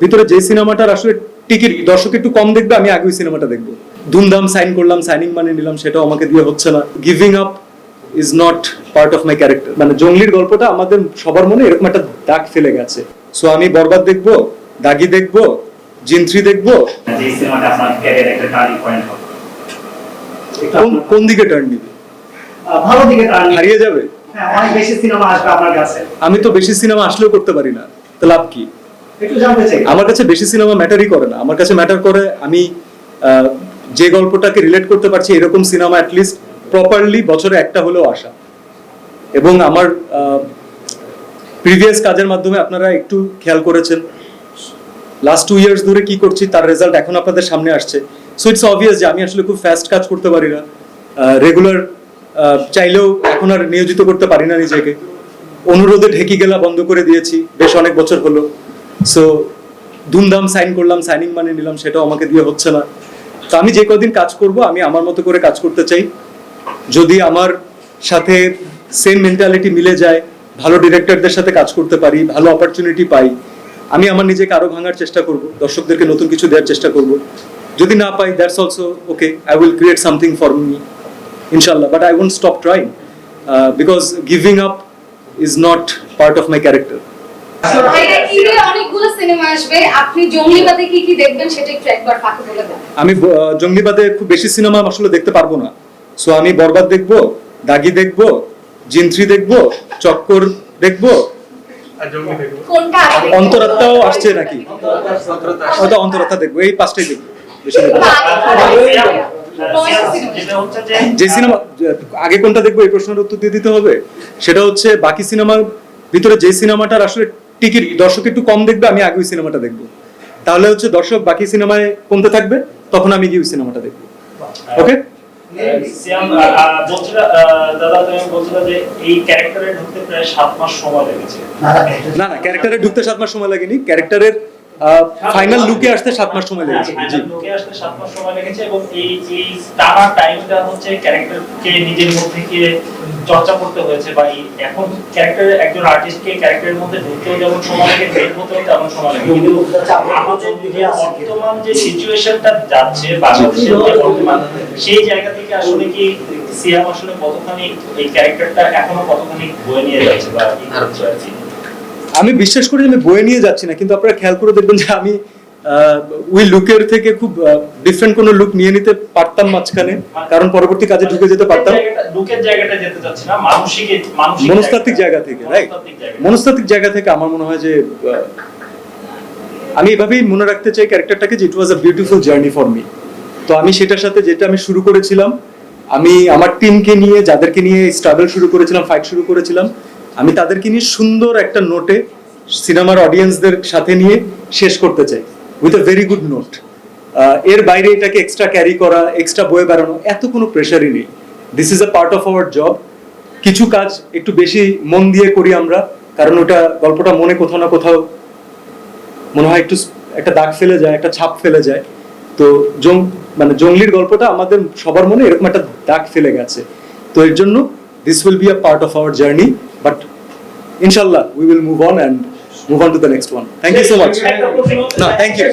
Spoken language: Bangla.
ভিতরে যে সিনেমাটার আসলে টিকিট দর্শক একটু কম দেখবে আমি আগে ওই সিনেমাটা দেখব। ধুমধাম সাইন করলাম সাইনিং মানে নিলাম সেটাও আমাকে দিয়ে হচ্ছে না। Giving up is not part of my character মানে জঙ্গলির গল্পটা আমাদের সবার মনে এরকম একটা দাগ ফেলে গেছে। সো আমি বরবাদ দেখব দাগি দেখব জিন্ত্রি দেখব। কোন দিকে টার্ন নিবে? ভালো দিকে টার্নিং হারিয়ে যাবে? হ্যাঁ অনেক বেশি সিনেমা আসবে আপনার কাছে। আমি তো বেশি সিনেমা আসলেও করতে পারি না। তো লাভ কি? আমার কাছে বেশি সিনেমা ম্যাটারই করে না। আমার কাছে ম্যাটার করে আমি যে গল্পটাকে রিলেট করতে পারছি, এরকম সিনেমা অ্যাটলিস্ট প্রপারলি বছরে একটা হলেও আসা। এবং আমার প্রিভিয়াস কাজের মাধ্যমে আপনারা একটু খেয়াল করেছেন। লাস্ট টু ইয়ার্স ধরে কি করছি, তার রেজাল্ট এখন আপনাদের সামনে আসছে। সো ইটস অবভিয়াস যে আমি আসলে খুব ফাস্ট কাজ করতে পারি না। রেগুলার চাইলেও এখন আর নিয়োজিত করতে পারি না নিজেকে। অনুরোধে ঢেকি গেলা বন্ধ করে দিয়েছি, বেশ অনেক বছর হলো। সো ধুমধাম সাইন করলাম সাইনিং মানে নিলাম, সেটাও আমাকে দিয়ে হচ্ছে না। তো আমি যে কদিন কাজ করব, আমি আমার মতো করে কাজ করতে চাই। যদি আমার সাথে সেম মেন্টালিটি মিলে যায়, ভালো ডিরেক্টরদের সাথে কাজ করতে পারি, ভালো অপরচুনিটি পাই, আমি আমার নিজেকে আরও ভাঙার চেষ্টা করব, দর্শকদেরকে নতুন কিছু দেওয়ার চেষ্টা করব। যদি না পাই that's also okay I will create something for me ইনশাল্লাহ but I won't stop trying because giving up is not part of my character এটা ঈদে অনেকগুলো সিনেমা আসবে। আপনি জঙ্গলিবাদে কি কি দেখবেন সেটা একটু একবার ফাঁকে বলে দেন। আমি আহ, জঙ্গলিবাদে খুব বেশি সিনেমা আসলে দেখতে পারব না। সো আমি বরবাদ দেখব দাগি দেখব জিন্ত্রি দেখব চক্কর দেখব। কোনটা অন্তরাত্মাও আসছে নাকি? হয়তো অন্তরাত্মা দেখব এই পাঁচটাই দেখব। যে সিনেমা আগে কোনটা দেখব এই প্রশ্নের উত্তর দিয়ে দিতে হবে। সেটা হচ্ছে বাকি সিনেমার ভিতরে যে সিনেমাটার আসলে টিকিট দর্শক একটু কম দেখবে আমি আগে ওই সিনেমাটা দেখব। তাহলে হচ্ছে দর্শক বাকি সিনেমায় কমতে থাকবে তখন আমি গিয়ে ওই সিনেমাটা দেখব। ওকে সিয়াম আহ, আহ, বলছিলা আহ, দাদা তুমি যে এই ক্যারেক্টারে ঢুকতে প্রায় মাস সময় লেগেছে। না না ক্যারেক্টারে ঢুকতে সাত মাস সময় লাগেনি। ক্যারেক্টারের ফাইনাল লুকে আসতে সাত মাস সময় লেগেছে। জি। ফাইনাল লোকে আসতে সাত মাস সময় লেগেছে এবং এই এই টানা টাইমটা হচ্ছে ক্যারেক্টারকে নিজের মধ্যে থেকে চর্চা করতে হয়েছে বা এখন ক্যারেক্টারের একজন আর্টিস্টকে ক্যারেক্টারের মধ্যে ঢুকতেও যেমন সময় লাগে বের হতেও তেমন সময় লাগে। কিন্তু বর্তমান যে সিচুয়েশনটা যাচ্ছে বাংলাদেশের বর্তমান সেই জায়গা থেকে আসলে কি সিয়াম আসলে কতখানি এই ক্যারেক্টারটা এখনও কতখানি বয়ে নিয়ে যাচ্ছে বা কি কি আমি বিশ্বাস করি আমি বয়ে নিয়ে যাচ্ছি না কিন্তু আপনারা খেয়াল করে দেখবেন যে আমি ওই লুকের থেকে খুব ডিফারেন্ট কোনো লুক নিয়ে নিতে পারতাম মাঝখানে কারণ পরবর্তী কাজে ঢুকে যেতে পারতাম। লুকের জায়গাটা যেতে চাচ্ছি না মানসিক মানসিক মনস্তাত্ত্বিক জায়গা থেকে রাইট মনস্তাত্ত্বিক জায়গা। থেকে। আমার মনে হয় যে আমি এভাবেই মনে রাখতে চাই ক্যারেক্টারটাকে যে it was a beautiful journey for me তো আমি সেটার সাথে যেটা আমি শুরু করেছিলাম আমি আমার টিমকে নিয়ে যাদেরকে নিয়ে স্ট্রাগল শুরু করেছিলাম ফাইট শুরু করেছিলাম আমি তাদেরকে নিয়ে সুন্দর একটা নোটে সিনেমার অডিয়েন্সদের সাথে নিয়ে শেষ করতে চাই with a very good note এর বাইরে এটাকে এক্সট্রা ক্যারি করা এক্সট্রা বয়ে বেড়ানো, এত কোনো প্রেশারই নেই। This is a part of our job কিছু কাজ একটু বেশি মন দিয়ে করি আমরা, কারণ ওটা গল্পটা মনে কোথাও না কোথাও মনে হয় একটু একটা দাগ ফেলে যায়, একটা ছাপ ফেলে যায়। তো জং মানে জঙ্গলির গল্পটা আমাদের সবার মনে এরকম একটা দাগ ফেলে গেছে। তো এর জন্য this will be a part of our journey But inshallah, we will move on and move on to the next one. Thank you so much. No, thank you.